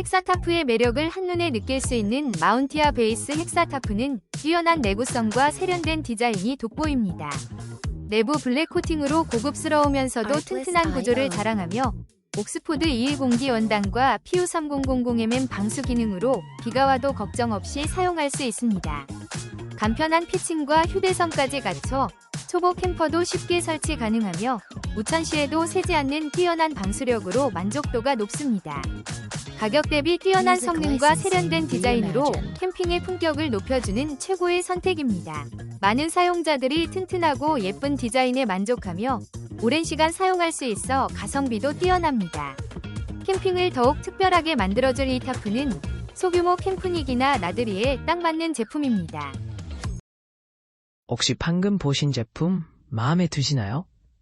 헥사타프의 매력을 한눈에 느낄 수 있는 마운티아 베이스 헥사타프는 뛰어난 내구성과 세련된 디자인이 돋보입니다. 내부 블랙 코팅으로 고급스러우면서도 튼튼한 구조를 자랑하며 옥스포드 210D 원단과 PU3000mm 방수 기능으로 비가 와도 걱정 없이 사용할 수 있습니다. 간편한 피칭과 휴대성까지 갖춰 초보 캠퍼도 쉽게 설치 가능하며 우천시에도 새지 않는 뛰어난 방수력으로 만족도가 높습니다. 가격 대비 뛰어난 성능과 세련된 디자인으로 캠핑의 품격을 높여주는 최고의 선택입니다. 많은 사용자들이 튼튼하고 예쁜 디자인에 만족하며 오랜 시간 사용할 수 있어 가성비도 뛰어납니다. 캠핑을 더욱 특별하게 만들어줄 이 타프는 소규모 캠프닉이나 나들이에 딱 맞는 제품입니다. 혹시 방금 보신 제품 마음에 드시나요?